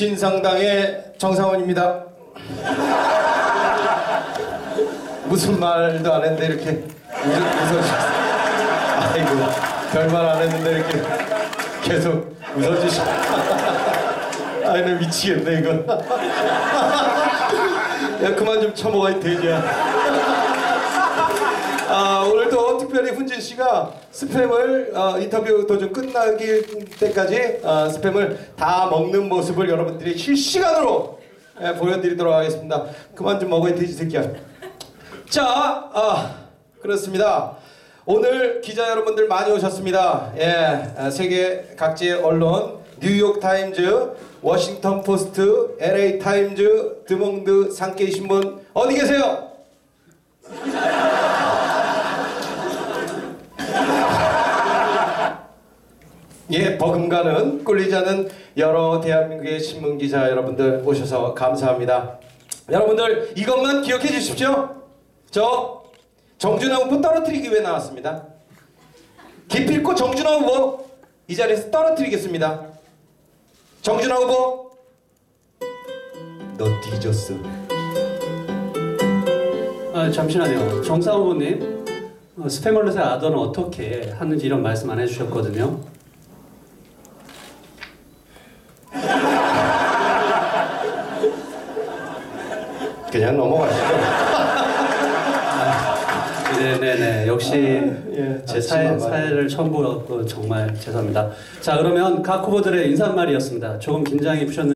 진상당의 정상원입니다. 무슨 말도 안 했는데 이렇게 웃어, 웃어주셨어요. 아이고, 별말 안 했는데 이렇게 계속 웃어주셔. 아이, 나 미치겠네, 이거. 야, 그만 좀 쳐먹어야 되냐. 아, 오늘도 특별히 훈진 씨가 스팸을 어, 인터뷰 도중 끝나기 때까지 어, 스팸을 다 먹는 모습을 여러분들이 실시간으로 예, 보여드리도록 하겠습니다. 그만 좀 먹어야 돼지 새끼야. 자, 아, 그렇습니다. 오늘 기자 여러분들 많이 오셨습니다. 예, 아, 세계 각지의 언론, 뉴욕 타임즈, 워싱턴 포스트, LA 타임즈, 드몽드 산케이 신문 어디 계세요? 예, 버금가는 꿀리지 않은 여러 대한민국의 신문 기자 여러분들 오셔서 감사합니다. 여러분들 이것만 기억해 주십시오. 저 정준하 후보 떨어뜨리기 위해 나왔습니다. 기필코 정준하 후보 이 자리에서 떨어뜨리겠습니다. 정준하 후보 너 뒤졌어. 아, 잠시만요. 정상 후보님, 어, 스팸얼렛의 아더는 어떻게 하는지 이런 말씀 안 해주셨거든요. 그냥 넘어가시죠. 네네네. 역시 예, 제 사회, 사회를 처음 보고 정말 죄송합니다. 자, 그러면 각 후보들의 인사말이었습니다. 조금 긴장이 푸셨는데